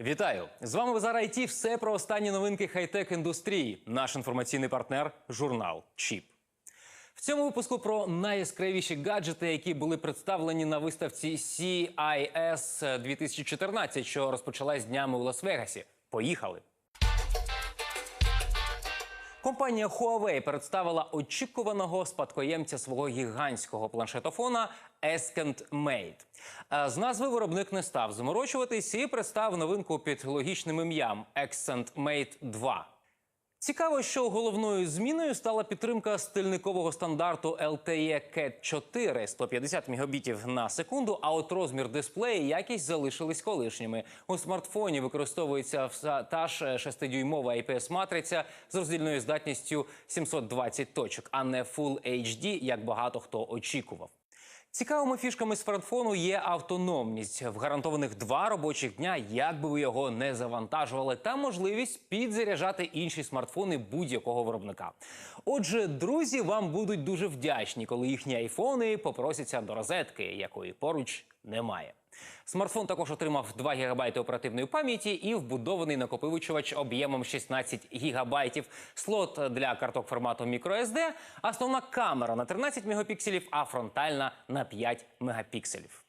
Вітаю! З вами Базар ІТ. Все про останні новинки хай-тек індустрії. Наш інформаційний партнер журнал Чіп. В цьому випуску про найяскравіші гаджети, які були представлені на виставці CIS 2014, що розпочалась днями у Лас-Вегасі. Поїхали! Компанія Huawei представила очікуваного спадкоємця свого гігантського планшетофона Ескент. Е, З назви виробник не став заморочуватись і представив новинку під логічним ім'ям Accent Mate 2. Цікаво, що головною зміною стала підтримка стильникового стандарту LTE Cat 4 150 мегабітів на секунду. А от розмір дисплею і якість залишились колишніми. У смартфоні використовується та ж 6-дюймова IPS-матриця з роздільною здатністю 720 точок, а не Full HD, як багато хто очікував. Цікавими фішками смартфону є автономність в гарантованих два робочих дня, як би ви його не завантажували, та можливість підзаряджати інші смартфони будь-якого виробника. Отже, друзі вам будуть дуже вдячні, коли їхні айфони попросяться до розетки, якої поруч немає. Смартфон також отримав 2 ГБ оперативної пам'яті і вбудований накопичувач об'ємом 16 ГБ, слот для карток формату microSD, основна камера на 13 мегапікселів, а фронтальна на 5 мегапікселів.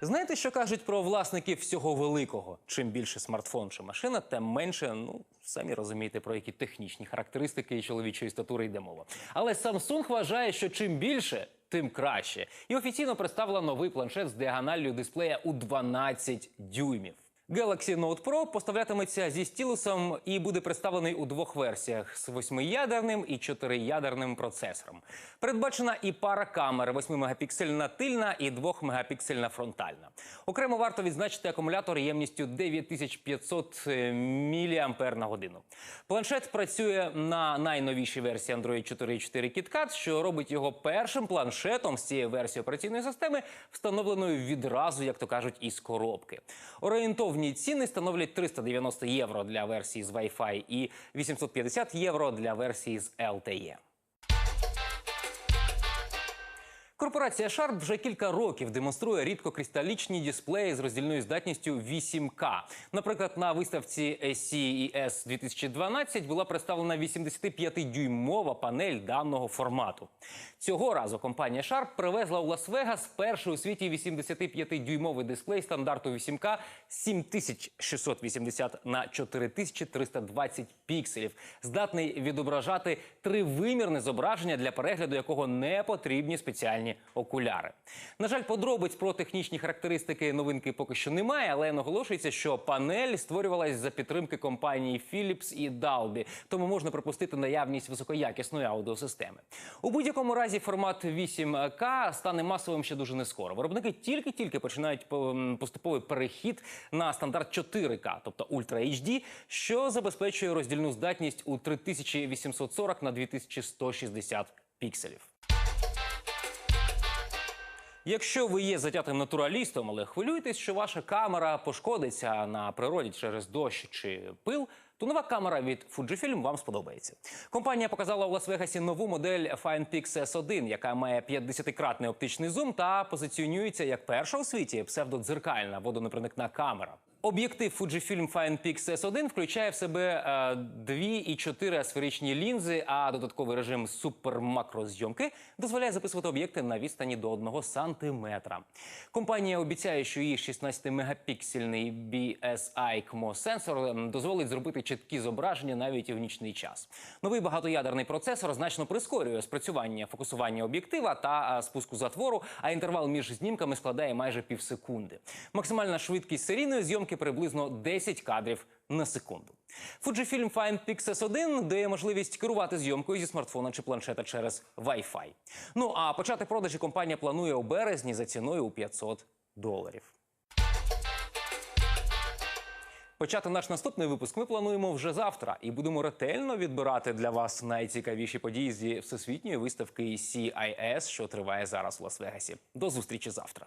Знаєте, що кажуть про власників всього великого? Чим більше смартфон чи машина, тим менше, ну самі розумієте, про які технічні характеристики і чоловічої статури йде мова. Але Samsung вважає, що чим більше, тим краще. І офіційно представила новий планшет з діагоналлю дисплея у 12 дюймів. Galaxy Note Pro поставлятиметься зі стілусом і буде представлений у двох версіях з 8-ядерним і 4-ядерним процесором. Передбачена і пара камер 8-мегапіксельна тильна і 2-мегапіксельна фронтальна. Окремо варто відзначити акумулятор ємністю 9500 мАч на годину. Планшет працює на найновішій версії Android 4.4 KitKat, що робить його першим планшетом з цієї версії операційної системи, встановленою відразу, як то кажуть, із коробки. Орієнтовні ціни становлять 390 євро для версії з Wi-Fi і 850 євро для версії з LTE. Корпорація Sharp вже кілька років демонструє рідкокристалічні дисплеї з роздільною здатністю 8К. Наприклад, на виставці CES 2012 була представлена 85-дюймова панель даного формату. Цього разу компанія Sharp привезла у Лас-Вегас перший у світі 85-дюймовий дисплей стандарту 8К 7680 на 4320 пікселів, здатний відображати тривимірне зображення, для перегляду якого не потрібні спеціальні окуляри. На жаль, подробиць про технічні характеристики новинки поки що немає, але наголошується, що панель створювалась за підтримки компанії Philips і Dalby, тому можна припустити наявність високоякісної аудіосистеми. У будь-якому разі формат 8К стане масовим ще дуже не скоро. Виробники тільки-тільки починають по- поступовий перехід на стандарт 4К, тобто Ultra HD, що забезпечує роздільну здатність у 3840 на 2160 пікселів. Якщо ви є затятим натуралістом, але хвилюєтесь, що ваша камера пошкодиться на природі через дощ чи пил, то нова камера від Fujifilm вам сподобається. Компанія показала у Лас-Вегасі нову модель FinePix S1, яка має 50-кратний оптичний зум та позиціонується як перша у світі псевдодзеркальна водонепроникна камера. Об'єктив Fujifilm FinePix S1 включає в себе е, дві і чотири асферичні лінзи, а додатковий режим супермакрозйомки дозволяє записувати об'єкти на відстані до 1 сантиметра. Компанія обіцяє, що її 16-мегапіксельний BSI CMOS сенсор ем, дозволить зробити чіткі зображення навіть і в нічний час. Новий багатоядерний процесор значно прискорює спрацювання фокусування об'єктива та е, спуску затвору, а інтервал між знімками складає майже півсекунди. Максимальна швидкість серійної зйомки приблизно 10 кадрів на секунду. Fujifilm FinePix S1 дає можливість керувати зйомкою зі смартфона чи планшета через Wi-Fi. Ну а почати продажі компанія планує у березні за ціною у 500 доларів. Почати наш наступний випуск ми плануємо вже завтра і будемо ретельно відбирати для вас найцікавіші події зі всесвітньої виставки CIS, що триває зараз у Лас-Вегасі. До зустрічі завтра.